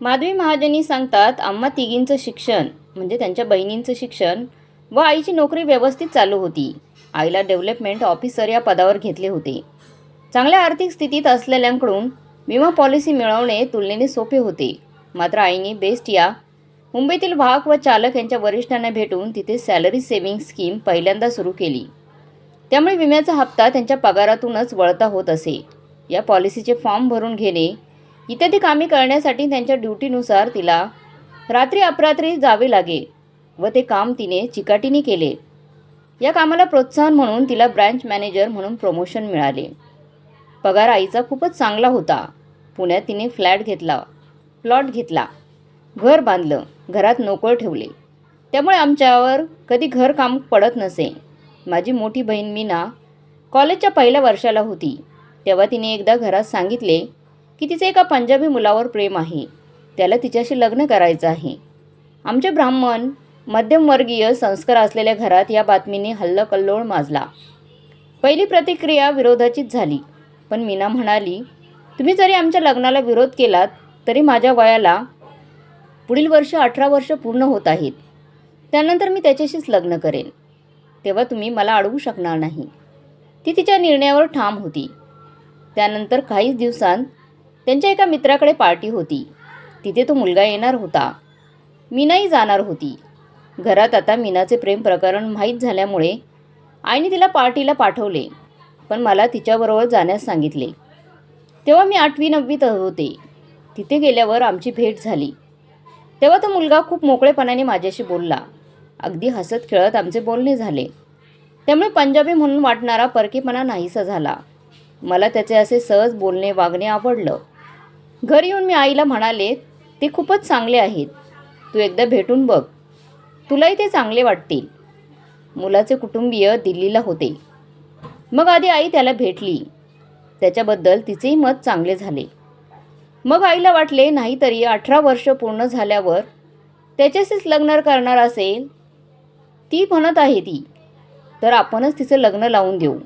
माधवी महाजनी सांगतात आम्हा तिघींचं शिक्षण म्हणजे त्यांच्या बहिणींचं शिक्षण व आईची नोकरी व्यवस्थित चालू होती. आईला डेव्हलपमेंट ऑफिसर या पदावर घेतले होते. चांगल्या आर्थिक स्थितीत असलेल्यांकडून विमा पॉलिसी मिळवणे तुलनेने सोपे होते. मात्र आईने बेस्ट या मुंबईतील वाहक व चालक यांच्या वरिष्ठांना भेटून तिथे सॅलरी सेव्हिंग स्कीम पहिल्यांदा सुरू केली. त्यामुळे विम्याचा हप्ता त्यांच्या पगारातूनच वळता होत असे. या पॉलिसीचे फॉर्म भरून घेणे इत्यादी कामे करण्यासाठी त्यांच्या ड्युटीनुसार तिला रात्री अपरात्री जावे लागे व ते काम तिने चिकाटीने केले. या कामाला प्रोत्साहन म्हणून तिला ब्रँच मॅनेजर म्हणून प्रमोशन मिळाले. पगार आईचा खूपच चांगला होता. पुण्यात तिने फ्लॅट घेतला प्लॉट घेतला घर बांधलं घरात नोकर ठेवले. त्यामुळे आमच्यावर कधी घर काम पडत नसे. माझी मोठी बहीण मीना कॉलेजच्या पहिल्या वर्षाला होती. तेव्हा तिने एकदा घरात सांगितले की तिचे एका पंजाबी मुलावर प्रेम आहे. त्याला तिच्याशी लग्न करायचं आहे. आमचे ब्राह्मण मध्यमवर्गीय संस्कार असलेल्या घरात या बातमीने हल्लकल्लोळ माजला. पहिली प्रतिक्रिया विरोधाचीच झाली. पण मीना म्हणाली तुम्ही जरी आमच्या लग्नाला विरोध केलात तरी माझ्या वयाला पुढील वर्ष अठरा वर्ष पूर्ण होत आहेत. त्यानंतर मी त्याच्याशीच लग्न करेन. तेव्हा तुम्ही मला अडवू शकणार नाही. ती तिच्या निर्णयावर ठाम होती. त्यानंतर काहीच दिवसांत त्यांच्या एका मित्राकडे पार्टी होती. तिथे तो मुलगा येणार होता. मीनाही जाणार होती. घरात आता मीनाचे प्रेम प्रकरण माहीत झाल्यामुळे आईने तिला पार्टीला पाठवले पण मला तिच्याबरोबर जाण्यास सांगितले. तेव्हा मी आठवी नववीत होते. तिथे गेल्यावर आमची भेट झाली. तेव्हा तो मुलगा खूप मोकळेपणाने माझ्याशी बोलला. अगदी हसत खेळत आमचे बोलणे झाले. त्यामुळे पंजाबी म्हणून वाटणारा परकेपणा नाहीसा झाला. मला त्याचे असे सहज बोलणे वागणे आवडलं. घरी येऊन मी आईला म्हणाले ते खूपच चांगले आहेत. तू एकदा भेटून बघ. तुलाही ते चांगले वाटतील. मुलाचे कुटुंबीय दिल्लीला होते. मग आधी आई त्याला भेटली. त्याच्याबद्दल तिचेही मत चांगले झाले. मग आईला वाटले नाहीतरी अठरा वर्ष पूर्ण झाल्यावर त्याच्याशीच लग्न करणार असेल? ती म्हणत आहे ती. तर आपणच तिचं लग्न लावून देऊ.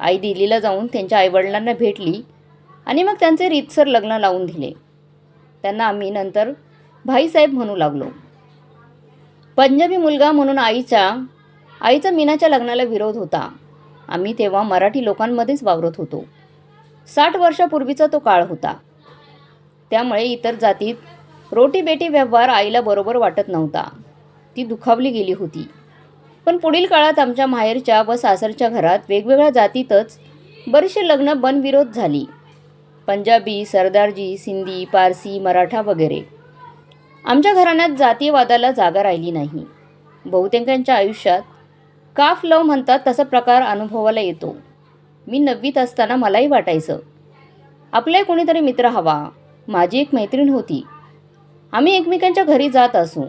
आई दिल्लीला जाऊन त्यांच्या आईवडिलांना भेटली. आणि मग त्यांचे रीतसर लग्न लावून दिले. त्यांना आम्ही नंतर भाईसाहेब म्हणू लागलो. पंजाबी मुलगा म्हणून आईच्या आईचा मीनाच्या लग्नाला विरोध होता. आम्ही तेव्हा मराठी लोकांमध्येच वावरत होतो. साठ वर्षापूर्वीचा तो काळ होता. त्यामुळे इतर जातीत रोटी बेटी व्यवहार आईला बरोबर वाटत नव्हता. ती दुखावली गेली होती. पण पुढील काळात आमच्या माहेरच्या व सासरच्या घरात वेगवेगळ्या जातीतच बरीचशी लग्न बनविरोध झाली. पंजाबी सरदारजी सिंधी पारसी मराठा वगैरे. आमच्या घराण्यात जातीयवादाला जागा राहिली नाही. बहुतेकांच्या आयुष्यात काफ लव म्हणतात तसा प्रकार अनुभवाला येतो. मी नववीत असताना मलाही वाटायचं. आपलाही कोणीतरी मित्र हवा. माझी एक मैत्रीण होती. आम्ही एकमेकांच्या घरी जात असू.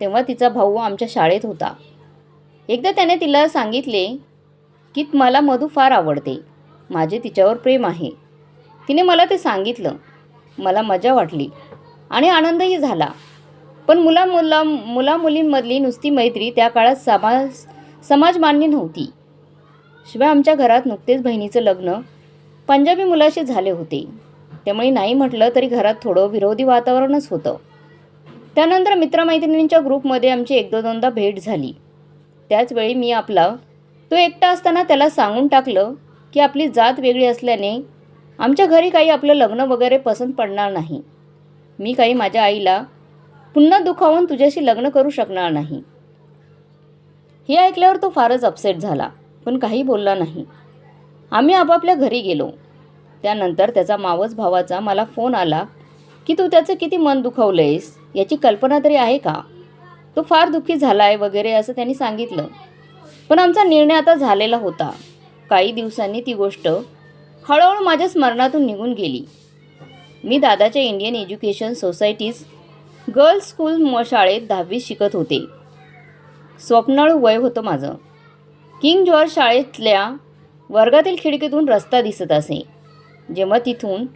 तेव्हा तिचा भाऊ आमच्या शाळेत होता. एकदा त्याने तिला सांगितले की मला मधू फार आवडते. माझे तिच्यावर प्रेम आहे. तिने मला ते सांगितलं. मला मजा वाटली आणि आनंदही झाला. पण मुला मुला मुला मुलींमधली नुसती मैत्री त्या काळात समाज समाजमान्य नव्हती. शिवाय आमच्या घरात नुकतेच बहिणीचं लग्न पंजाबी मुलाशी झाले होते. त्यामुळे नाही म्हटलं तरी घरात थोडं विरोधी वातावरणच होतं. त्यानंतर मित्रमैत्रिणींच्या ग्रुपमध्ये आमची एकदा दोनदा भेट झाली. त्याचवेळी मी आपला तो एकटा असताना त्याला सांगून टाकलं की आपली जात वेगळी असल्याने आमच्या घरी काही आपलं लग्न वगैरे पसंत पडणार नाही. मी काही माझ्या आईला पुन्हा दुखावून तुझ्याशी लग्न करू शकणार नाही. हे ऐकल्यावर तो फारच अपसेट झाला पण काही बोलला नाही. आम्ही आपापल्या घरी गेलो. त्यानंतर त्याचा मावस भावाचा मला फोन आला की तू त्याचं किती मन दुखावलंयस? याची कल्पना तरी आहे का? तो फार दुःखी झाला आहे वगैरे असं त्यांनी सांगितलं. पण आमचा निर्णय आता झालेला होता. काही दिवसांनी ती गोष्ट हळूहळू माझ्या स्मरणातून निघून गेली. मी दादाच्या Indian education society's girls school म शाळेत दहावीत शिकत होते. स्वप्नाळू वय होतं माझं. किंग जॉर्ज शाळेतल्या वर्गातील खिडकीतून रस्ता दिसत असे. जेव्हा तिथून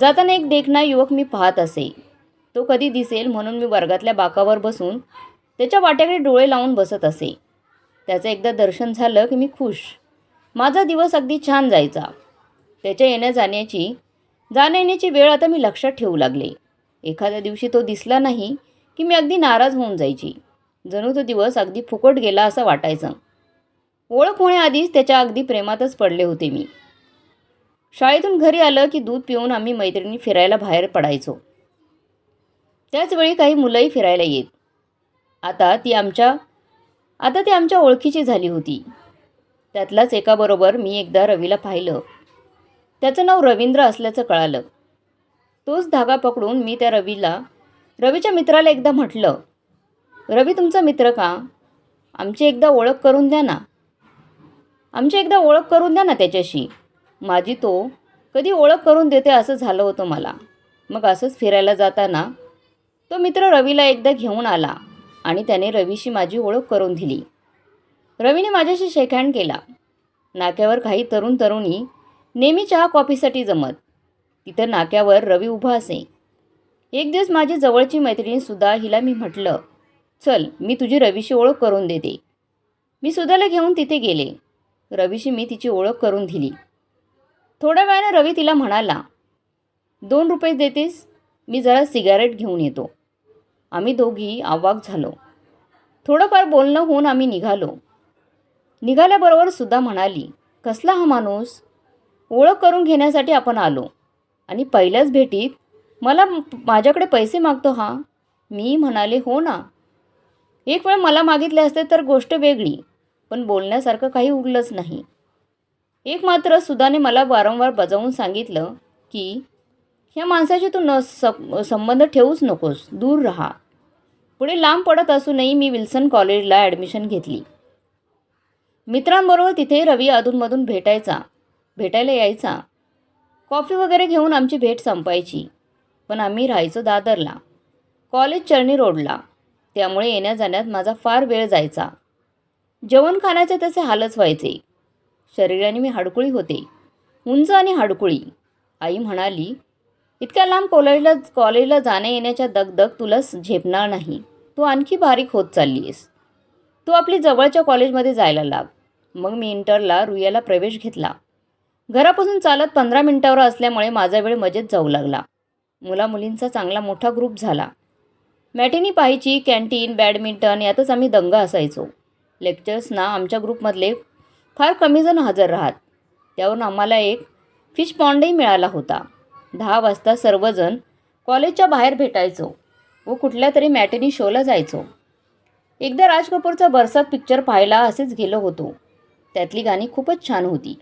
जाताना एक देखणा युवक मी पाहत असे. तो कधी दिसेल म्हणून मी वर्गातल्या बाकावर बसून त्याच्या वाट्याकडे डोळे लावून बसत असे. त्याचं एकदा दर्शन झालं की मी खुश. माझा दिवस अगदी छान जायचा. त्याच्या येण्या जाण्याची वेळ आता मी लक्षात ठेवू लागले. एखाद्या दिवशी तो दिसला नाही की मी अगदी नाराज होऊन जायची. जणू तो दिवस अगदी फुकट गेला असं वाटायचं. ओळख होण्याआधीच त्याच्या अगदी प्रेमातच पडले होते मी. शाळेतून घरी आलं की दूध पिऊन आम्ही मैत्रिणी फिरायला बाहेर पडायचो. त्याचवेळी काही मुलंही फिरायला येत. आता ती आमच्या आता ती आमच्या ओळखीची झाली होती. त्यातलाच एकाबरोबर मी एकदा रवीला पाहिलं. त्याचं नाव रवींद्र असल्याचं कळालं. तोच धागा पकडून मी त्या रवीला रवीच्या मित्राला एकदा म्हटलं रवी तुमचा मित्र का? आमची एकदा ओळख करून द्या ना. आमची एकदा ओळख करून द्या ना त्याच्याशी. माझी तो कधी ओळख करून देते असं झालं होतं मला. मग असंच फिरायला जाताना तो मित्र रवीला एकदा घेऊन आला आणि त्याने रवीशी माझी ओळख करून दिली. रवीने माझ्याशी शेखाण केला. नाक्यावर काही तरुण तरुणी नेहमी चहा कॉफीसाठी जमत. तिथं नाक्यावर रवी उभा असे. एक दिवस माझी जवळची मैत्रिणीसुद्धा हिला मी म्हटलं चल मी तुझी रवीशी ओळख करून देते. मी सुद्धाला घेऊन तिथे गेले. रवीशी मी तिची ओळख करून दिली. थोड्या वेळानं रवी तिला म्हणाला दोन रुपये देतेस? मी जरा सिगारेट घेऊन येतो. आम्ही दोघी आवाक झालो. थोडंफार बोलणं होऊन आम्ही निघालो. निघाल्याबरोबर सुद्धा म्हणाली कसला हा माणूस? ओळख करून घेण्यासाठी आपण आलो. आणि पहिल्याच भेटीत मला माझ्याकडे पैसे मागतो हा. मी म्हणाले हो ना. एक वेळ मला मागितले असते तर गोष्ट वेगळी पण बोलण्यासारखं काही उरलंच नाही. एक मात्र सुधाने मला वारंवार बजावून सांगितलं की ह्या माणसाशी तू न संबंध ठेवूच नकोस दूर राहा. पुढे लांब पडत असूनही मी विल्सन कॉलेजला ॲडमिशन घेतली. मित्रांबरोबर तिथे रवी अधूनमधून भेटायचा. भेटायला यायचा. कॉफी वगैरे घेऊन आमची भेट संपायची. पण आम्ही राहायचो दादरला. कॉलेज चरणी रोडला. त्यामुळे येण्या जाण्यात माझा फार वेळ जायचा. जेवण खाण्याचे तसे हालच व्हायचे. शरीराने मी हाडकुळी होते. उंच आणि हाडकुळी. आई म्हणाली इतक्या लांब कॉलेजला कॉलेजला जाण्या येण्याच्या दगदग तुला झेपणार नाही. तू आणखी बारीक होत चालली आहेस तू आपली जवळच्या कॉलेजमध्ये जायला लाग. मग मी इंटरला रुयाला प्रवेश घेतला. घरापासून चालत पंधरा मिनिटावर असल्यामुळे माझा वेळ मजेत जाऊ लागला. मुलामुलींचा चांगला मोठा ग्रुप झाला. मॅटिनी पाहायची कॅन्टीन बॅडमिंटन यातच आम्ही दंग असायचो. लेक्चर्सना आमच्या ग्रुपमधले फार कमी जण हजर राहत. त्यावरून आम्हाला एक फिश पॉन्डही मिळाला होता. दहा वाजता सर्वजण कॉलेजच्या बाहेर भेटायचो व कुठल्या तरी मॅटिनी शोला जायचो. एकदा राज कपूरचा बरसात पिक्चर पाहायला असेच गेलो होतो. त्यातली गाणी खूपच छान होती.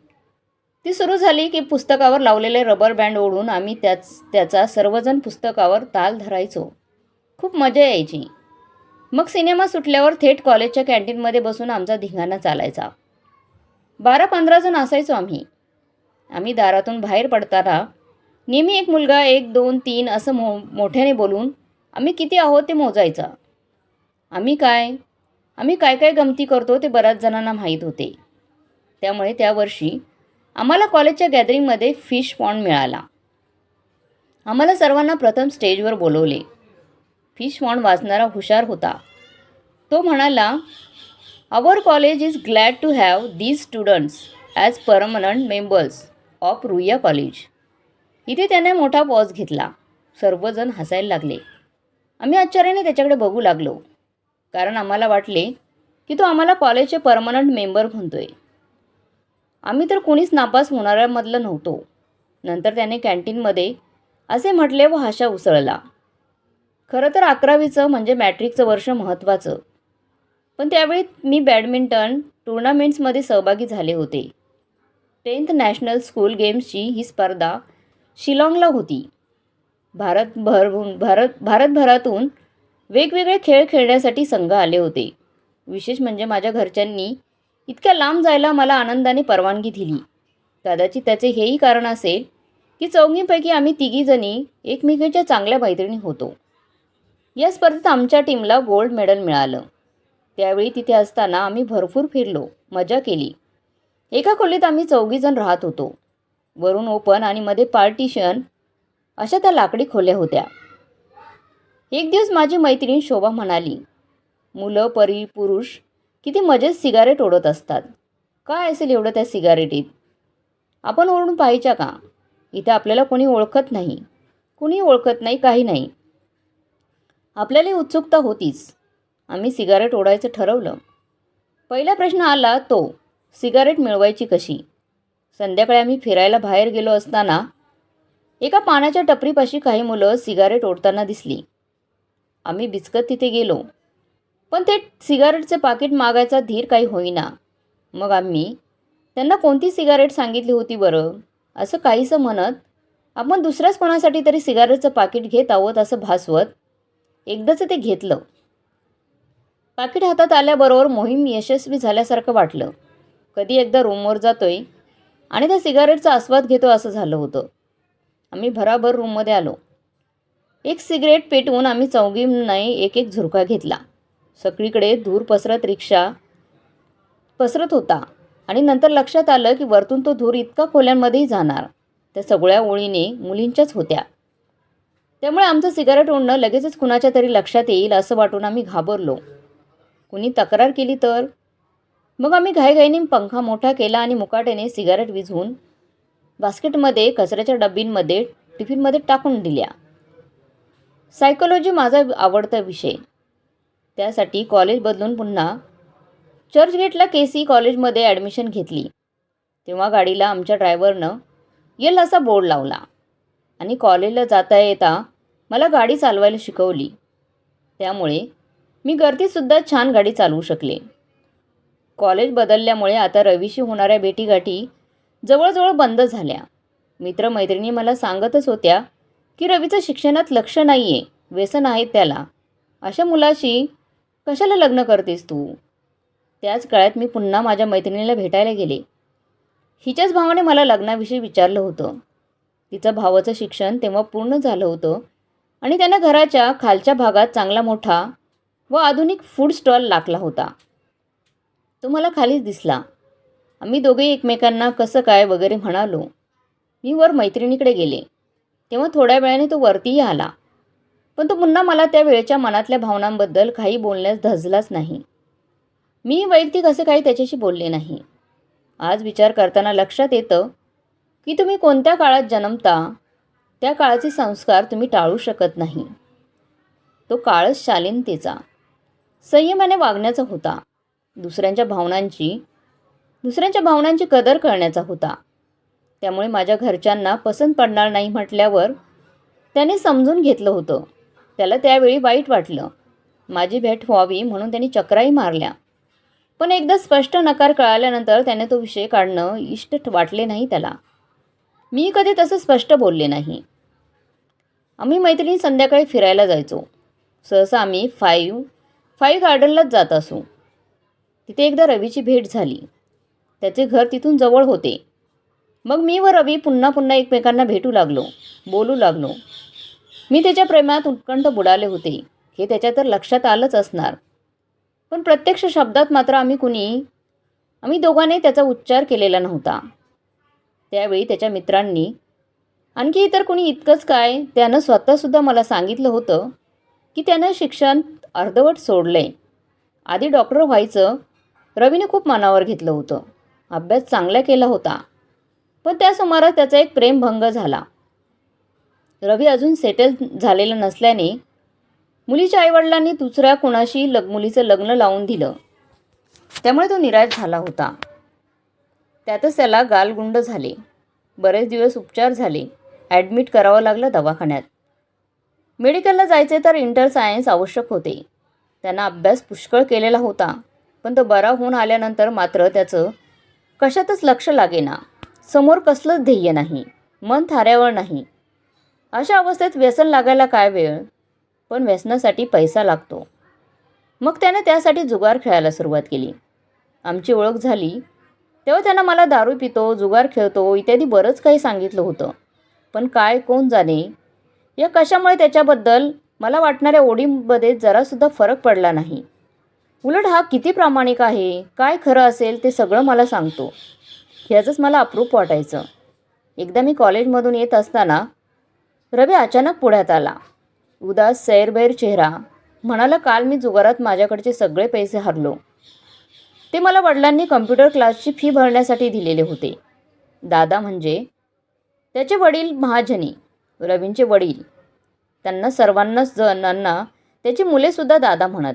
ती सुरू झाली की पुस्तकावर लावलेले रबर बँड ओढून आम्ही त्याच त्याचा सर्वजण पुस्तकावर ताल धरायचो. खूप मजा यायची. मग सिनेमा सुटल्यावर थेट कॉलेजच्या कॅन्टीनमध्ये बसून आमचा धिंगाणा चालायचा. बारा पंधरा जण असायचो आम्ही. आम्ही दारातून बाहेर पडताना नेहमी एक मुलगा एक दोन तीन असं मो मोठ्याने बोलून आम्ही किती आहोत ते मोजायचा. आम्ही काय? आम्ही काय काय गमती करतो ते बऱ्याच जणांना माहीत होते. त्यामुळे त्या वर्षी आम्हाला कॉलेजच्या गॅदरिंगमध्ये फिश पॉन्ड मिळाला. आम्हाला सर्वांना प्रथम स्टेजवर बोलवले. फिश पॉन्ड वाचणारा हुशार होता. तो म्हणाला our college is glad to have these students as permanent members of Ruia college इथे त्याने मोठा पॉज घेतला. सर्वजण हसायला लागले. आम्ही आश्चर्याने त्याच्याकडे बघू लागलो. कारण आम्हाला वाटले की तो आम्हाला कॉलेजचे परमनंट मेंबर म्हणतो आहे आम्ही तर कोणीच नापास होणाऱ्यामधलं नव्हतो. नंतर त्याने कॅन्टीनमध्ये असे म्हटले व हाशा उसळला. खरं तर अकरावीचं म्हणजे मॅट्रिकचं वर्ष महत्त्वाचं. पण त्यावेळी मी बॅडमिंटन टुर्नामेंट्समध्ये सहभागी झाले होते. टेन्थ नॅशनल स्कूल गेम्सची ही स्पर्धा शिलाँगला होती. भारतभरहून भारत भारतभरातून वेगवेगळे खेळ खेळण्यासाठी संघ आले होते. विशेष म्हणजे माझ्या घरच्यांनी इतक्या लांब जायला मला आनंदाने परवानगी दिली. कदाचित त्याचे हेही कारण असेल की चौघींपैकी आम्ही तिघीजणी एकमेकींच्या चांगल्या मैत्रिणी होतो. या स्पर्धेत आमच्या टीमला गोल्ड मेडल मिळालं. त्यावेळी तिथे असताना आम्ही भरपूर फिरलो मजा केली. एका खोलीत आम्ही चौघीजण राहत होतो. वरून ओपन आणि मध्ये पार्टिशन अशा त्या लाकडी खोल्या होत्या. एक दिवस माझी मैत्रीण शोभा म्हणाली मुलं परी पुरुष किती मजेत सिगारेट ओढत असतात. काय असेल एवढं त्या सिगारेटीत? आपण ओढून पाहायच्या का? इथे आपल्याला कोणी ओळखत नाही. कुणी ओळखत नाही काही नाही. आपल्याला उत्सुकता होतीच. आम्ही सिगारेट ओढायचं ठरवलं. पहिला प्रश्न आला तो सिगारेट मिळवायची कशी? संध्याकाळी आम्ही फिरायला बाहेर गेलो असताना एका पाण्याच्या टपरीपाशी काही मुलं सिगारेट ओढताना दिसली. आम्ही बिचकत तिथे गेलो. पण ते सिगारेटचे पाकिट मागायचा धीर काही होईना. मग आम्ही त्यांना कोणती सिगारेट सांगितली होती बरं? असं काहीसं म्हणत आपण दुसऱ्याच कोणासाठी तरी सिगारेटचं पाकिट घेत आहोत असं भासवत एकदाच ते घेतलं. पाकिट हातात आल्याबरोबर मोहीम यशस्वी झाल्यासारखं वाटलं. कधी एकदा रूमवर जातोय आणि त्या सिगारेटचा आस्वाद घेतो असं झालं होतं. आम्ही भराभर रूममध्ये आलो. एक सिगरेट पेटवून आम्ही चौघींनी एक एक झुरका घेतला. सगळीकडे धूर पसरत रिक्षा पसरत होता. आणि नंतर लक्षात आलं की वरतून तो धूर इतका खोल्यांमध्येही जाणार. त्या सगळ्या ओळीने मुलींच्याच होत्या. त्यामुळे आमचं सिगारेट ओढणं लगेचच कुणाच्या तरी लक्षात येईल असं वाटून आम्ही घाबरलो. कुणी तक्रार केली तर? मग आम्ही घाईघाईने पंखा मोठा केला आणि मुकाट्याने सिगारेट विझवून बास्केटमध्ये कचऱ्याच्या डब्बींमध्ये टिफिनमध्ये टाकून दिल्या. सायकोलॉजी माझा आवडता विषय. त्यासाठी कॉलेज बदलून पुन्हा चर्चगेटला के सी कॉलेजमध्ये ॲडमिशन घेतली. तेव्हा गाडीला आमच्या ड्रायव्हरनं येल असा बोर्ड लावला. आणि कॉलेजला जाता येता मला गाडी चालवायला शिकवली. त्यामुळे मी गर्दीतसुद्धा छान गाडी चालवू शकले. कॉलेज बदलल्यामुळे आता रवीशी होणाऱ्या भेटीगाठी जवळजवळ बंद झाल्या. मित्रमैत्रिणी मला सांगतच होत्या की रवीचं शिक्षणात लक्ष नाही आहे व्यसन आहे त्याला. अशा मुलाशी कशाला लग्न करतेस तू? त्याच काळात मी पुन्हा माझ्या मैत्रिणीला भेटायला गेले. हिच्याच भावाने मला लग्नाविषयी विचारलं होतं. तिचं भावाचं शिक्षण तेव्हा पूर्ण झालं होतं आणि त्यानं घराच्या खालच्या भागात चांगला मोठा व आधुनिक फूड स्टॉल लागला होता. तो मला खालीच दिसला. आम्ही दोघे एकमेकांना कसं काय वगैरे म्हणालो. मी वर मैत्रिणीकडे गेले. तेव्हा थोड्या वेळाने तो वरतीही आला. पण तो पुन्हा मला त्या वेळेच्या मनातल्या भावनांबद्दल काही बोलण्यास धजलाच नाही. मी वैयक्तिक असे काही त्याच्याशी बोलले नाही. आज विचार करताना लक्षात येतं की तुम्ही कोणत्या काळात जन्मता त्या काळाचे संस्कार तुम्ही टाळू शकत नाही. तो काळच शालीनतेचा संयमाने वागण्याचा होता. दुसऱ्यांच्या भावनांची दुसऱ्यांच्या भावनांची कदर करण्याचा होता. त्यामुळे माझ्या घरच्यांना पसंत पडणार नाही म्हटल्यावर त्याने समजून घेतलं होतं. त्याला त्यावेळी वाईट वाटलं. माझी भेट व्हावी म्हणून त्यांनी चक्राही मारल्या. पण एकदा स्पष्ट नकार कळाल्यानंतर त्याने तो विषय काढणं इष्ट वाटले नाही त्याला. मी कधी तसं स्पष्ट बोलले नाही. आम्ही मैत्रिणी संध्याकाळी फिरायला जायचो. सहसा आम्ही फाईव्ह फाईव्ह गार्डनलाच जात असू. तिथे एकदा रवीची भेट झाली. त्याचे घर तिथून जवळ होते. मग मी व रवी पुन्हा पुन्हा एकमेकांना भेटू लागलो बोलू लागलो. मी त्याच्या प्रेमात उत्कंठ बुडाले होते. हे त्याच्या तर लक्षात आलंच असणार. पण प्रत्यक्ष शब्दात मात्र आम्ही कुणी आम्ही दोघांनी त्याचा उच्चार केलेला नव्हता. त्यावेळी त्याच्या मित्रांनी आणखी इतर कोणी इतकंच काय त्यानं स्वतःसुद्धा मला सांगितलं होतं की त्यानं शिक्षण अर्धवट सोडलं. आहे आधी डॉक्टर व्हायचं रवीने खूप मनावर घेतलं होतं. अभ्यास चांगला केला होता. पण त्या सुमारास त्याचा एक प्रेमभंग झाला. रवी अजून सेटल झालेलं नसल्याने मुलीच्या आईवडिलांनी दुसऱ्या कुणाशी लग मुलीचं लग्न लावून दिलं. त्यामुळे तो निराश झाला होता. त्यातच त्याला गालगुंड झाले. बरेच दिवस उपचार झाले. ॲडमिट करावं लागलं दवाखान्यात. मेडिकलला जायचे तर इंटर सायन्स आवश्यक होते. त्यांना अभ्यास पुष्कळ केलेला होता. पण तो बरा होऊन आल्यानंतर मात्र त्याचं कशातच लक्ष लागेना. समोर कसलंच ध्येय नाही. मन थाऱ्यावर नाही. अशा अवस्थेत व्यसन लागायला काय वेळ? पण व्यसनासाठी पैसा लागतो. मग त्यानं त्यासाठी जुगार खेळायला सुरुवात केली. आमची ओळख झाली. तेव्हा त्यानं मला दारू पितो जुगार खेळतो इत्यादी बरंच काही सांगितलं होतं. पण काय कोण जाणे? या कशामुळे त्याच्याबद्दल मला वाटणाऱ्या ओढीमध्ये जरासुद्धा फरक पडला नाही. उलट हा किती प्रामाणिक आहे? काय खरं असेल ते सगळं मला सांगतो. ह्याचंच मला अप्रूप वाटायचं. एकदा मी कॉलेजमधून येत असताना रवी अचानक पुढ्यात आला. उदास सैरबैर चेहरा. म्हणाला काल मी जुगारात माझ्याकडचे सगळे पैसे हरलो. ते मला वडिलांनी कम्प्युटर क्लासची फी भरण्यासाठी दिलेले होते. दादा म्हणजे त्याचे वडील महाजनी रवींचे वडील. त्यांना सर्वांनाच जणांना त्याची मुलेसुद्धा दादा म्हणत.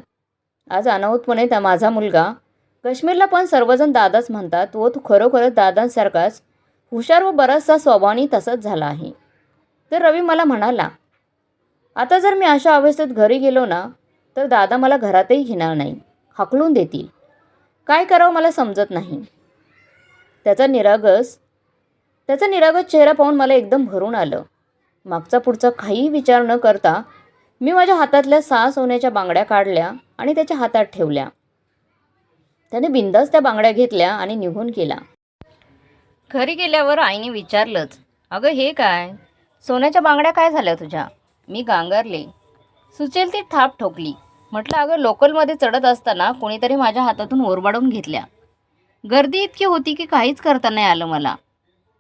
आज अनाहूतपणे त्या माझा मुलगा. काश्मीरला पण सर्वजण दादाच म्हणतात व तो खरोखरच दादांसारखाच हुशार व बराचसा स्वभावानी तसाच झाला आहे. तर रवी मला म्हणाला आता जर मी अशा अवस्थेत घरी गेलो ना तर दादा मला घरातही घेणार नाही हाकलून देतील. काय करावं मला समजत नाही. त्याचा निरागस त्याचा निरागस चेहरा पाहून मला एकदम भरून आलं. मागचा पुढचा काही विचार न करता मी माझ्या हातातल्या सहा सोन्याच्या बांगड्या काढल्या आणि त्याच्या हातात ठेवल्या. त्याने बिंदास त्या बांगड्या घेतल्या आणि निघून गेला. घरी गेल्यावर आईने विचारलंच अगं हे काय? सोन्याच्या बांगड्या काय झाल्या तुझ्या? मी गांगारले. सुचेल ती थाप ठोकली. म्हटलं अगं लोकलमध्ये चढत असताना कोणीतरी माझ्या हातातून ओरबाडून घेतल्या. गर्दी इतकी होती की काहीच करता नाही आलं मला.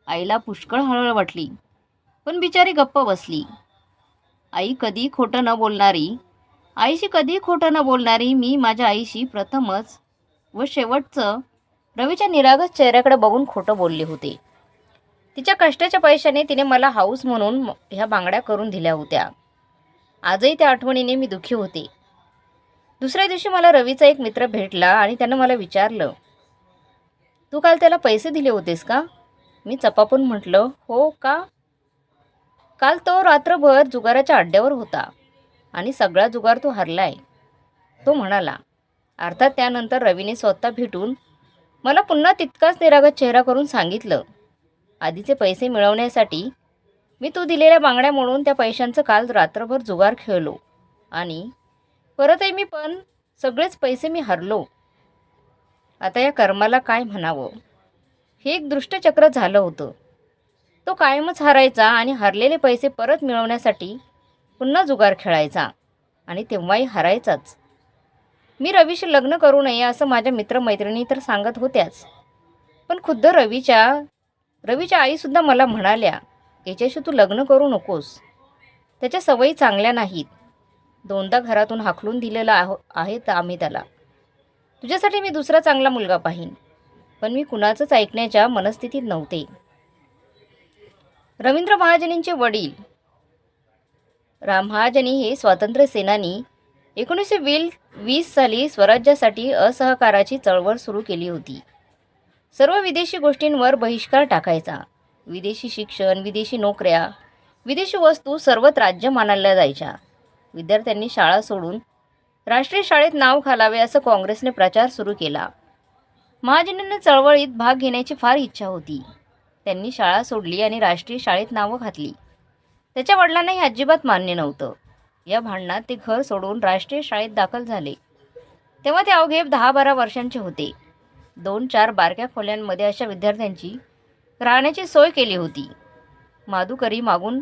आईला पुष्कळ हळहळ वाटली. पण बिचारी गप्प बसली. आई कधी खोटं न बोलणारी आईशी कधी खोटं न बोलणारी मी माझ्या आईशी प्रथमच व शेवटचं रवीच्या निरागस चेहऱ्याकडे बघून खोटं बोलले होते. तिच्या कष्टाच्या पैशाने तिने मला हाऊस म्हणून ह्या बांगड्या करून दिल्या होत्या. आजही त्या आठवणीने मी दुःखी होते. दुसऱ्या दिवशी मला रवीचा एक मित्र भेटला आणि त्यानं मला विचारलं तू काल त्याला पैसे दिले होतेस का? मी चपापून म्हटलं हो का? काल तो रात्रभर जुगाराच्या अड्ड्यावर होता आणि सगळा जुगार तो हरलाय तो म्हणाला. अर्थात त्यानंतर रवीने स्वतः भेटून मला पुन्हा तितकाच निरागत चेहरा करून सांगितलं आधीचे पैसे मिळवण्यासाठी मी तू दिलेल्या बांगड्या म्हणून त्या पैशांचं काल रात्रभर जुगार खेळलो. आणि परतही मी पण सगळेच पैसे मी हरलो. आता या कर्माला काय म्हणावं? हे एक दृष्टचक्र झालं होतं. तो कायमच हरायचा आणि हरलेले पैसे परत मिळवण्यासाठी पुन्हा जुगार खेळायचा आणि तेव्हाही हरायचाच. मी रवीशी लग्न करू नये असं माझ्या मित्रमैत्रिणी तर सांगत होत्याच. पण खुद्द रवीच्या रवीच्या आईसुद्धा मला म्हणाल्या याच्याशी तू लग्न करू नकोस. त्याच्या सवयी चांगल्या नाहीत. दोनदा घरातून हाकलून दिलेला आहो आहेत आम्ही त्याला. तुझ्यासाठी मी दुसरा चांगला मुलगा पाहीन पण मी कुणाचंच ऐकण्याच्या मनस्थितीत नव्हते. रवींद्र महाजनींचे वडील. राम महाजनी हे स्वातंत्र्य सेनानी. एकोणीसशे वील वीस साली स्वराज्यासाठी असहकाराची चळवळ सुरू केली होती. सर्व विदेशी गोष्टींवर बहिष्कार टाकायचा. विदेशी शिक्षण विदेशी नोकऱ्या विदेशी वस्तू सर्वच राज्य मानल्या जायच्या. विद्यार्थ्यांनी शाळा सोडून राष्ट्रीय शाळेत नाव घालावे असं काँग्रेसने प्रचार सुरू केला. महाजनांना चळवळीत भाग घेण्याची फार इच्छा होती. त्यांनी शाळा सोडली आणि राष्ट्रीय शाळेत नावं घातली. त्याच्या वडिलांना हे अजिबात मान्य नव्हतं. या भांडणात ते घर सोडून राष्ट्रीय शाळेत दाखल झाले. तेव्हा ते अवघे दहा बारा वर्षांचे होते. दोन चार बारक्या खोल्यांमध्ये अशा विद्यार्थ्यांची राहण्याची सोय केली होती. माधुकरी मागून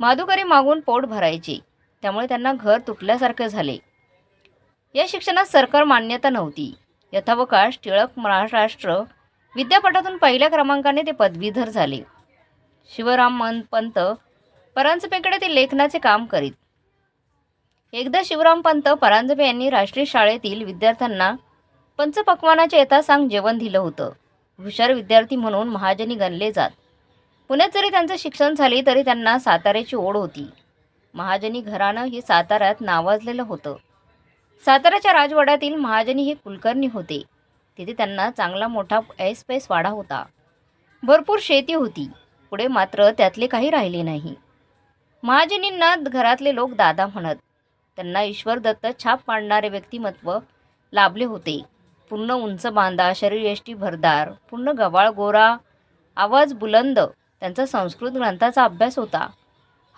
माधुकरी मागून पोट भरायचे. त्यामुळे त्यांना घर तुटल्यासारखे झाले. या शिक्षणात सरकार मान्यता नव्हती. यथावकाश टिळक महाराष्ट्र विद्यापीठातून पहिल्या क्रमांकाने ते पदवीधर झाले. शिवराम मन पंत परांजपेकडे ते लेखनाचे काम करीत. एकदा शिवराम पंत परांजपे यांनी राष्ट्रीय शाळेतील विद्यार्थ्यांना पंचपक्वानाच्या यथासांग जेवण दिलं होतं. हुशार विद्यार्थी म्हणून महाजनी गणले जात. पुण्यात जरी त्यांचं शिक्षण झाले तरी त्यांना साताऱ्याची ओढ होती. महाजनी घराणं हे साताऱ्यात नावाजलेलं होतं. साताऱ्याच्या राजवाड्यातील महाजनी हे कुलकर्णी होते. तिथे त्यांना चांगला मोठा ऐसपैस वाडा होता. भरपूर शेती होती. पुढे मात्र त्यातले काही राहिले नाही. महाजनींना घरातले लोक दादा म्हणत. त्यांना ईश्वरदत्त छाप पाडणारे व्यक्तिमत्व लाभले होते. पूर्ण उंच बांधा शरीरयष्टी भरदार पूर्ण गवाळ गोरा आवाज बुलंद त्यांचा संस्कृत ग्रंथाचा अभ्यास होता.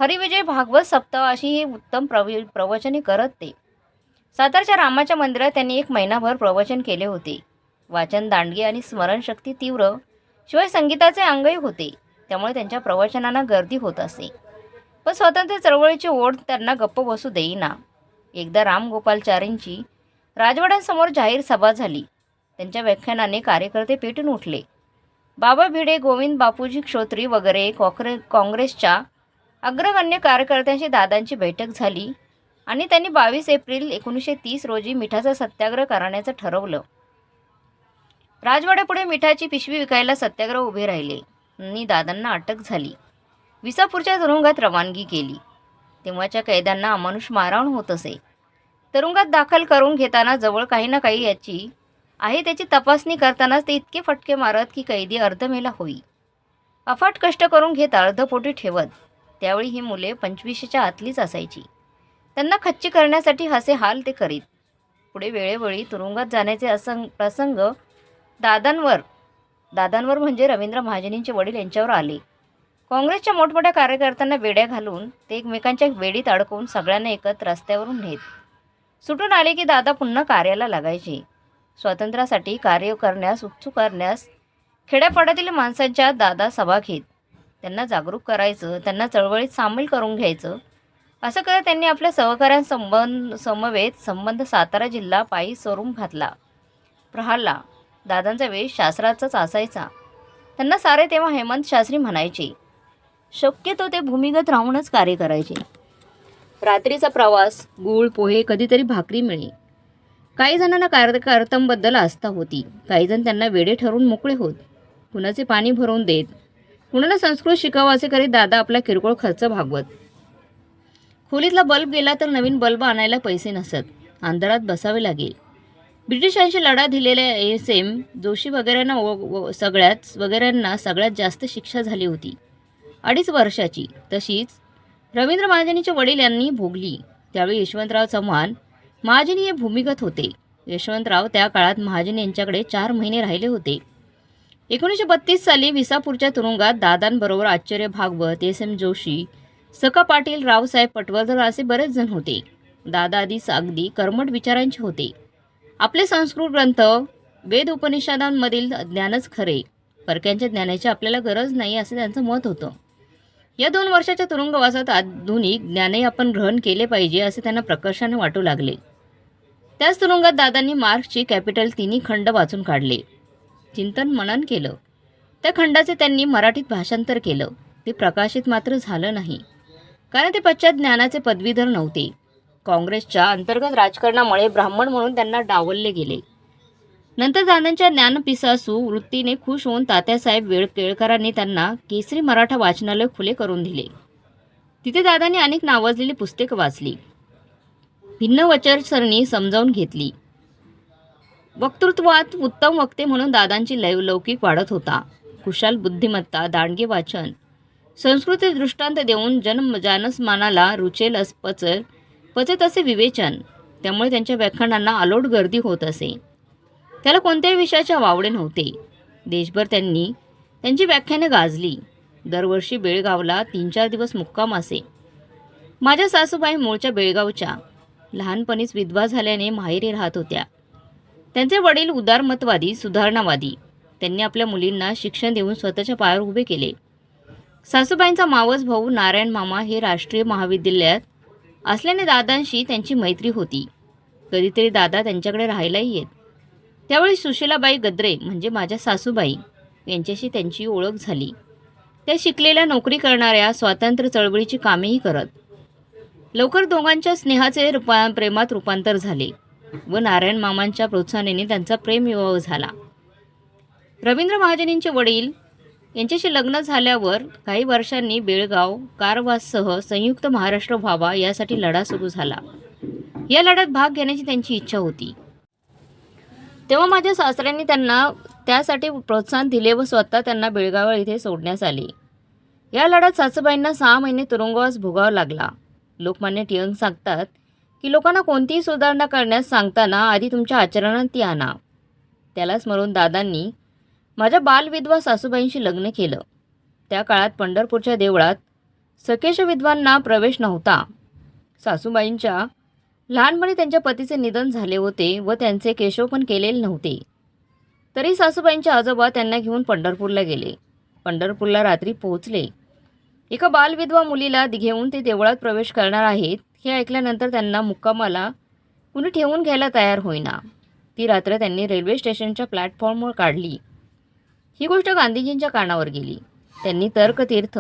हरिविजय भागवत सप्ताह अशी ही उत्तम प्रवि प्रवचने करत ते. सातारच्या रामाच्या मंदिरात त्यांनी एक महिनाभर प्रवचन केले होते. वाचन दांडगे आणि स्मरणशक्ती तीव्र शिवाय संगीताचे अंगही होते. त्यामुळे त्यांच्या प्रवचनांना गर्दी होत असे. पण स्वातंत्र्य चळवळीची ओढ त्यांना गप्प बसू देईना. एकदा रामगोपालचारींची राजवाड्यांसमोर जाहीर सभा झाली. त्यांच्या व्याख्यानाने कार्यकर्ते पेटून उठले. बाबा भिडे गोविंद बापूजी क्षोत्री वगैरे कॉक्रे काँग्रेसच्या अग्रगण्य कार्यकर्त्यांशी दादांची बैठक झाली आणि त्यांनी बावीस एप्रिल एकोणीसशे तीस रोजी मिठाचा सत्याग्रह करण्याचं ठरवलं. राजवाड्यापुढे मिठाची पिशवी विकायला सत्याग्रह उभे राहिले. आणि दादांना अटक झाली. विसापूरच्या तुरुंगात रवानगी केली. तेव्हाच्या कैद्यांना अमानुष मारहाण होत असे. तुरुंगात दाखल करून घेताना जवळ काही ना काही याची आहे त्याची तपासणी करतानाच ते इतके फटके मारत की कैदी अर्धमेला होई. अफाट कष्ट करून घेत अर्धपोटी ठेवत. त्यावेळी ही मुले पंचवीसच्या आतलीच असायची. त्यांना खच्ची करण्यासाठी हसे हाल ते करीत. पुढे वेळोवेळी तुरुंगात जाण्याचे असंग प्रसंग दादांवर दादांवर म्हणजे रवींद्र महाजनींचे वडील यांच्यावर आले. काँग्रेसच्या मोठमोठ्या कार्यकर्त्यांना वेड्या घालून ते एकमेकांच्या वेडीत अडकवून सगळ्यांना एकत्र रस्त्यावरून नेत. सुटून आले की दादा पुन्हा कार्याला लागायचे. स्वातंत्र्यासाठी कार्य करण्यास उत्सुक करण्यास खेड्यापाड्यातील माणसांच्या दादा सभा घेत. त्यांना जागरूक करायचं त्यांना चळवळीत सामील करून घ्यायचं. असं करत त्यांनी आपल्या सहकाऱ्यांसंबंध समवेत संबंध सातारा जिल्हा पायी सोरून घातला. प्रहारला दादांचा वेश शास्त्राचाच असायचा. त्यांना सारे तेव्हा हेमंत शास्त्री म्हणायचे शक्यतो ते भूमिगत राहूनच कार्य करायचे. रात्रीचा प्रवास गूळ पोहे कधीतरी भाकरी मिळे. काही जणांना कार्यकर्त्यांबद्दल आस्था होती. काही जण त्यांना वेडे ठरवून मोकळे होत. कुणाचे पाणी भरवून देत. कुणाला संस्कृत शिकावं असे करीत दादा आपला किरकोळ खर्च भागवत. खोलीतला बल्ब गेला तर नवीन बल्ब आणायला पैसे नसत. अंधारात बसावे लागेल. ब्रिटिशांशी लढा दिलेल्या एस एम जोशी वगैरेंना व- व- वगैरेंना सगळ्यात जास्त शिक्षा झाली होती. अडीच वर्षाची. तशीच रवींद्र महाजनीचे वडील यांनी भोगली. त्यावेळी यशवंतराव चव्हाण महाजनी हे भूमिगत होते. यशवंतराव त्या काळात महाजन यांच्याकडे चार महिने राहिले होते. एकोणीसशे बत्तीस साली विसापूरच्या तुरुंगात दादांबरोबर आश्चर्य भागवत एस एम जोशी सका पाटील रावसाहेब पटवर्धन असे बरेच जण होते. दादा आधीच अगदी कर्मट विचारांचे होते. आपले संस्कृत ग्रंथ वेद उपनिषदांमधील ज्ञानच खरे. परक्यांच्या ज्ञानाची आपल्याला गरज नाही असे त्यांचं मत होतं. या दोन वर्षाच्या तुरुंगवासात आधुनिक ज्ञानही आपण ग्रहण केले पाहिजे असे त्यांना प्रकर्षाने वाटू लागले. त्याच तुरुंगात दादांनी मार्क्सची कॅपिटल तिन्ही खंड वाचून काढले. चिंतन मनन केलं. त्या खंडाचे त्यांनी मराठीत भाषांतर केलं. ते प्रकाशित मात्र झालं नाही. कारण ते पश्चात ज्ञानाचे पदवीधर नव्हते. काँग्रेसच्या अंतर्गत राजकारणामुळे ब्राह्मण म्हणून त्यांना डावलले गेले. नंतर दादांच्या ज्ञानपिसासू वृत्तीने खुश होऊन तात्यासाहेब वेळ केळकरांनी त्यांना केसरी मराठा वाचनालय खुले करून दिले. तिथे दादांनी अनेक नावाजलेली पुस्तकं वाचली. भिन्न वचरसरणी समजावून घेतली. वक्तृत्वात उत्तम वक्ते म्हणून दादांची लैव लौकिक वाढत होता. कुशाल बुद्धिमत्ता दांडगे वाचन संस्कृती दृष्टांत देऊन जन्म जानसमानाला रुचेल अस पचल पचत असे विवेचन त्यामुळे त्यांच्या व्याख्यानांना अलोट गर्दी होत असे. त्याला कोणत्याही विषयाचे वावडे नव्हते. देशभर त्यांनी त्यांची व्याख्याने गाजली. दरवर्षी बेळगावला तीन चार दिवस मुक्काम असे. माझ्या सासूबाई मूळच्या बेळगावच्या. लहानपणीच विधवा झाल्याने माहेरी राहत होत्या. त्यांचे वडील उदारमतवादी सुधारणावादी. त्यांनी आपल्या मुलींना शिक्षण देऊन स्वतःच्या पायावर उभे केले. सासूबाईंचा मावस भाऊ नारायण मामा हे राष्ट्रीय महाविद्यालयात असल्याने दादांशी त्यांची मैत्री होती. कधीतरी दादा त्यांच्याकडे राहायलाही येत. त्यावेळी सुशीलाबाई गद्रे म्हणजे माझ्या सासूबाई यांच्याशी त्यांची ओळख झाली. त्या शिकलेल्या नोकरी करणाऱ्या स्वातंत्र्य चळवळीची कामेही करत. लवकर दोघांच्या स्नेहाचे रूपा प्रेमात रूपांतर झाले व नारायण मामांच्या प्रोत्साहनाने त्यांचा प्रेमविवाह झाला. रवींद्र महाजनींचे वडील यांच्याशी लग्न झाल्यावर काही वर्षांनी बेळगाव कारवाससह संयुक्त महाराष्ट्र व्हावा यासाठी लढा सुरू झाला. या लढ्यात भाग घेण्याची त्यांची इच्छा होती. तेव्हा माझ्या सासऱ्यांनी त्यांना त्यासाठी प्रोत्साहन दिले व स्वतः त्यांना बेळगाव इथे सोडण्यास आले. या लढ्यात सासूबाईंना सहा महिने तुरुंगवास भोगावा लागला. लोकमान्य टिळक सांगतात की लोकांना कोणतीही सुधारणा करण्यास सांगताना आधी तुमच्या आचरणात ती आणा. त्याला स्मरून दादांनी माझ्या बालविधवा सासूबाईंशी लग्न केलं. त्या काळात पंढरपूरच्या देवळात सकेश विधवांना प्रवेश नव्हता. सासूबाईंच्या लहानपणी त्यांच्या पतीचे निधन झाले होते व त्यांचे केशवपण केलेले नव्हते. तरी सासूबाईंचे आजोबा त्यांना घेऊन पंढरपूरला गेले. पंढरपूरला रात्री पोहोचले. एका बालविधवा मुलीला घेऊन ते देवळात प्रवेश करणार आहेत हे ऐकल्यानंतर त्यांना मुक्कामाला कुणी ठेवून घ्यायला तयार होईना. ती रात्र त्यांनी रेल्वे स्टेशनच्या प्लॅटफॉर्मवर काढली. ही गोष्ट गांधीजींच्या कानावर गेली. त्यांनी तर्कतीर्थ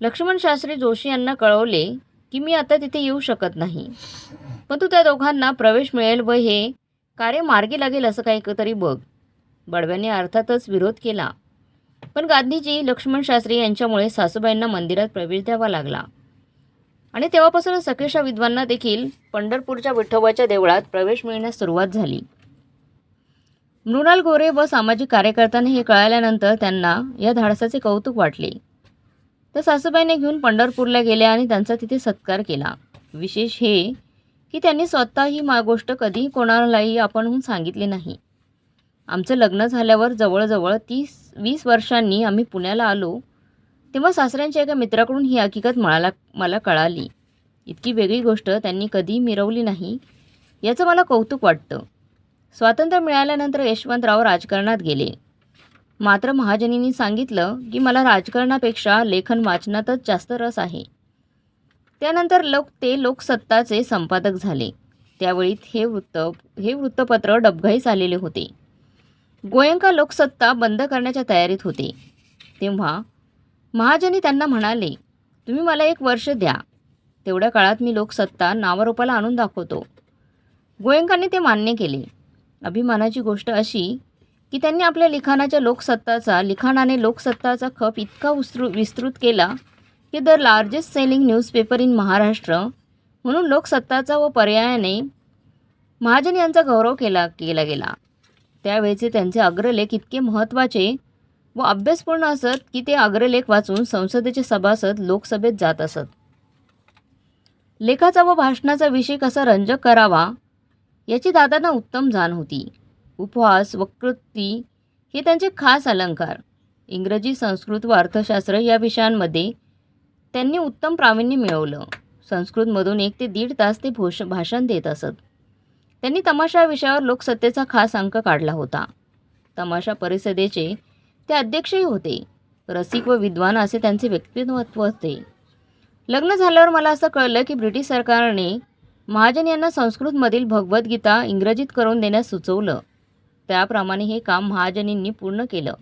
लक्ष्मण शास्त्री जोशी यांना कळवले की मी आता तिथे येऊ शकत नाही. पण तू त्या दोघांना प्रवेश मिळेल व हे कार्य मार्गी लागेल असं काही तरी बघ. बडव्यांनी अर्थातच विरोध केला. पण गांधीजी लक्ष्मण शास्त्री यांच्यामुळे सासूबाईंना मंदिरात प्रवेश द्यावा लागला. आणि तेव्हापासूनच सखेशा विद्वांना देखील पंढरपूरच्या विठोबाच्या देवळात प्रवेश मिळण्यास सुरुवात झाली. मृणाल गोरे व सामाजिक कार्यकर्त्यांना हे कळाल्यानंतर त्यांना या धाडसाचे कौतुक वाटले. तर सासूबाईने घेऊन पंढरपूरला गेल्या आणि त्यांचा तिथे सत्कार केला. विशेष हे की त्यांनी स्वतः ही मा गोष्ट कधीही कोणालाही आपणहून सांगितली नाही. आमचं लग्न झाल्यावर जवळजवळ तीस वीस वर्षांनी आम्ही पुण्याला आलो तेव्हा सासऱ्यांच्या एका मित्राकडून ही हकीकत मला मला कळाली. इतकी वेगळी गोष्ट त्यांनी कधी मिरवली नाही याचं मला कौतुक वाटतं. स्वातंत्र्य मिळाल्यानंतर यशवंतराव राजकारणात गेले. मात्र महाजनींनी सांगितलं की मला राजकारणापेक्षा लेखन वाचनातच जास्त रस आहे. त्यानंतर लोक ते लोकसत्ताचे संपादक झाले. त्यावेळी हे वृत्त हे वृत्तपत्र डबघाईस आलेले होते. गोयंका लोकसत्ता बंद करण्याच्या तयारीत होते. तेव्हा महाजनी त्यांना म्हणाले तुम्ही मला एक वर्ष द्या. तेवढ्या काळात मी लोकसत्ता नावारोपाला आणून दाखवतो. गोयंकाने ते मान्य केले. अभिमानाची गोष्ट अशी की त्यांनी आपल्या लिखाणाच्या लोकसत्ताचा लिखाणाने लोकसत्ताचा खप इतका उस्तृ विस्तृत केला की the largest selling newspaper in Maharashtra म्हणून लोकसत्ताचा व पर्यायाने महाजन यांचा गौरव केला केला गेला. त्यावेळचे त्यांचे अग्रलेख इतके महत्त्वाचे व अभ्यासपूर्ण असत की ते अग्रलेख वाचून संसदेचे सभासद लोकसभेत जात असत. लेखाचा व भाषणाचा विषय कसा रंजक करावा याची दादांना उत्तम जाण होती. उपहास वक्रोक्ती हे त्यांचे खास अलंकार. इंग्रजी संस्कृत व अर्थशास्त्र या विषयांमध्ये त्यांनी उत्तम प्रावीण्य मिळवलं. संस्कृतमधून एक ते दीड तास ते भोष भाषण देत असत. त्यांनी तमाशा विषयावर लोकसत्तेचा खास अंक काढला होता. तमाशा परिषदेचे ते अध्यक्षही होते. रसिक व विद्वान असे त्यांचे व्यक्तिमत्व होते. लग्न झाल्यावर मला असं कळलं की ब्रिटिश सरकारने महाजन यांना संस्कृतमधील भगवद्गीता इंग्रजीत करून देण्यास सुचवलं. त्याप्रमाणे हे काम महाजनींनी पूर्ण केलं.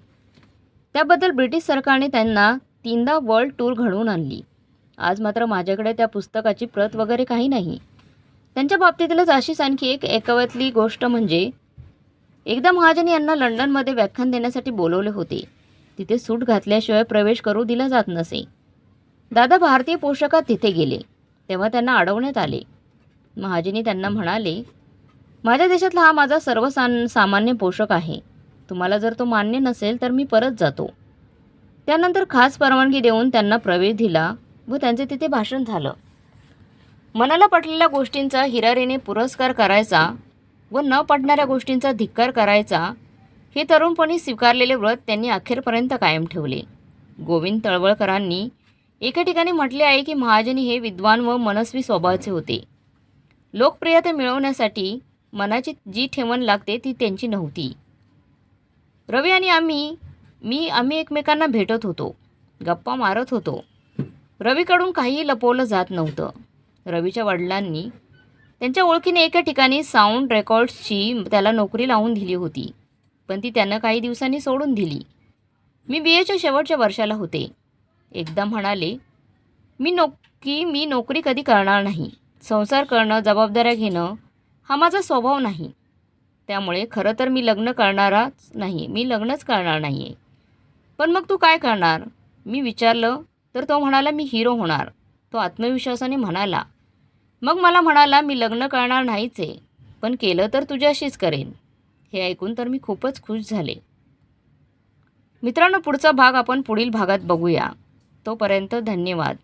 त्याबद्दल ब्रिटिश सरकारने त्यांना तीनदा वर्ल्ड टूर घडवून आणली. आज मात्र माझ्याकडे त्या पुस्तकाची प्रत वगैरे काही नाही. त्यांच्या बाबतीतीलच अशीच आणखी एक एकवतली गोष्ट म्हणजे एकदा महाजन यांना लंडनमध्ये व्याख्यान देण्यासाठी बोलवले होते. तिथे सूट घातल्याशिवाय प्रवेश करू दिला जात नसे. दादा भारतीय पोषकात तिथे गेले. तेव्हा त्यांना अडवण्यात आले. महाजनी त्यांना म्हणाले माझ्या देशातला हा माझा सर्वसान सामान्य पोषक आहे. तुम्हाला जर तो मान्य नसेल तर मी परत जातो. त्यानंतर खास परवानगी देऊन त्यांना प्रवेश दिला व त्यांचे तिथे भाषण झालं. मनाला पटलेल्या गोष्टींचा हिरारीने पुरस्कार करायचा व न पटणाऱ्या गोष्टींचा धिक्कार करायचा हे तरुणपणी स्वीकारलेले व्रत त्यांनी अखेरपर्यंत कायम ठेवले. गोविंद तळवळकरांनी एका ठिकाणी म्हटले आहे की महाजनी हे विद्वान व मनस्वी स्वभावाचे होते. लोकप्रियता मिळवण्यासाठी मनाची जी ठेवण लागते ती त्यांची नव्हती. रवी आणि आम्ही मी आम्ही एकमेकांना भेटत होतो. गप्पा मारत होतो. रवीकडून काहीही लपवलं जात नव्हतं. रवीच्या वडिलांनी त्यांच्या ओळखीने एका ठिकाणी साऊंड रेकॉर्ड्सची त्याला नोकरी लावून दिली होती. पण ती त्यानं काही दिवसांनी सोडून दिली. मी बी एच्या शेवटच्या वर्षाला होते. एकदा म्हणाले मी नोकी मी नोकरी कधी करणार नाही? संसार करणं जबाबदाऱ्या घेणं हा माझा स्वभाव नाही. त्यामुळे खरं तर मी लग्न करणाराच नाही. मी लग्नच करणार नाही आहे पण मग तू काय करणार? मी विचारलं तर तो म्हणाला मी हिरो होणार. तो आत्मविश्वासाने म्हणाला मग मला म्हणाला मी लग्न करणार नाहीच आहे पण केलं तर तुझ्याशीच करेन. हे ऐकून तर मी खूपच खुश झाले. मित्रांनो पुढचा भाग आपण पुढील भागात बघूया. तोपर्यंत धन्यवाद.